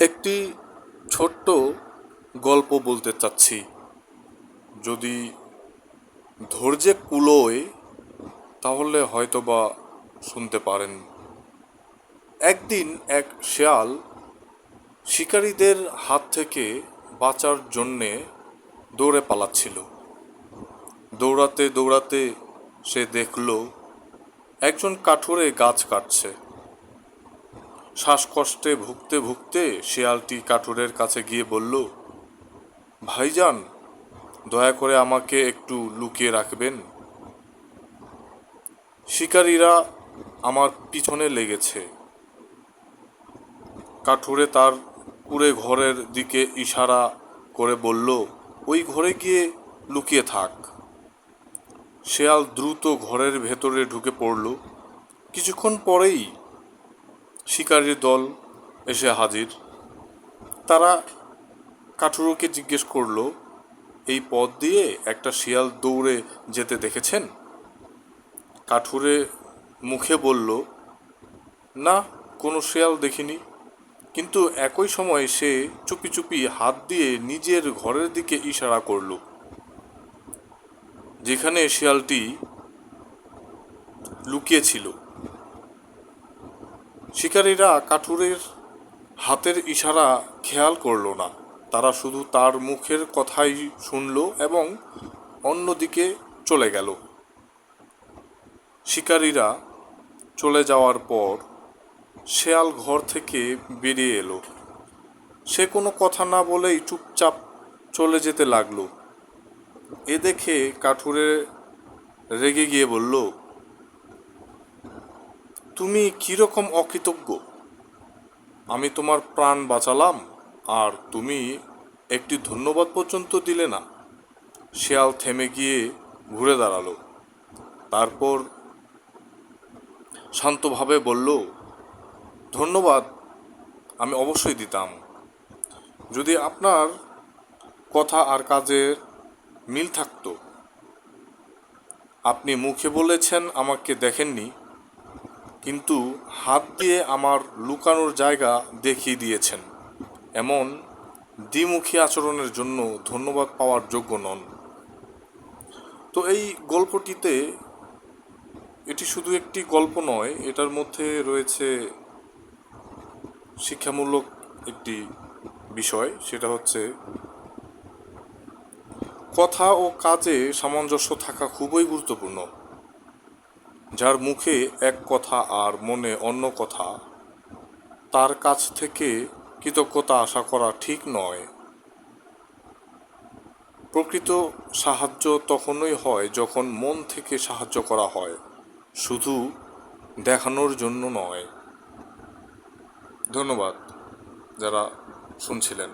একটি ছোট্ট গল্প বলতে চাচ্ছি। যদি ধৈর্যে কুলোয়, তাহলে হয়তোবা শুনতে পারেন। একদিন এক শেয়াল শিকারীদের হাত থেকে বাঁচার জন্যে দৌড়ে পালাচ্ছিল। দৌড়াতে দৌড়াতে সে দেখল, একজন কাঠুরে গাছ কাটছে। শ্বাসকষ্টে ভুগতে ভুগতে শেয়ালটি কাঠুরের কাছে গিয়ে বলল, ভাইজান, দয়া করে আমাকে একটু লুকিয়ে রাখবেন। শিকারীরা আমার পিছনে লেগেছে। কাঠুরে তার কুড়ে ঘরের দিকে ইশারা করে বলল, ওই ঘরে গিয়ে লুকিয়ে থাক। শেয়াল দ্রুত ঘরের ভেতরে ঢুকে পড়ল। কিছুক্ষণ পরেই শিকারীর দল এসে হাজির। তারা কাঠুরোকে জিজ্ঞেস করল, এই পথ দিয়ে একটা শিয়াল দৌড়ে যেতে দেখেছেন? কাঠুরে মুখে বলল, না, কোনো শিয়াল দেখিনি। কিন্তু একই সময় সে চুপি চুপি হাত দিয়ে নিজের ঘরের দিকে ইশারা করল, যেখানে শিয়ালটি লুকিয়েছিল শিকারীরা কাঠুরের হাতের ইশারা খেয়াল করল না। তারা শুধু তার মুখের কথাই শুনল এবং অন্যদিকে চলে গেল। শিকারীরা চলে যাওয়ার পর শেয়াল ঘর থেকে বেরিয়ে এলো। সে কোনো কথা না বলেই চুপচাপ চলে যেতে লাগল। এ দেখে কাঠুরে রেগে গিয়ে বলল তুমি কীরকম অকৃতজ্ঞ? আমি তোমার প্রাণ বাঁচালাম, আর তুমি একটি ধন্যবাদ পর্যন্ত দিলে না। শেয়াল থেমে গিয়ে ঘুরে দাঁড়াল। তারপর শান্তভাবে বলল, ধন্যবাদ, আমি অবশ্যই দিতাম। যদি আপনার কথা আর কাজের মিল থাকতো, আপনি মুখে বলেছেন আমাকে দেখেননি কিন্তু হাত দিয়ে আমার লুকানোর জায়গা দেখিয়ে দিয়েছেন। এমন দ্বিমুখী আচরণের জন্য ধন্যবাদ পাওয়ার যোগ্য নন। তো এই গল্পটিতে এটি শুধু একটি গল্প নয়, এটার মধ্যে রয়েছে শিক্ষামূলক একটি বিষয়, সেটা হচ্ছে কথা ও কাজে সামঞ্জস্য থাকা খুবই গুরুত্বপূর্ণ। যার মুখে এক কথা আর মনে অন্য কথা, তার কাছ থেকে কৃতজ্ঞতা আশা করা ঠিক নয়। প্রকৃত সাহায্য তখনই হয় যখন মন থেকে সাহায্য করা হয়, শুধু দেখানোর জন্য নয়। ধন্যবাদ যারা শুনছিলেন।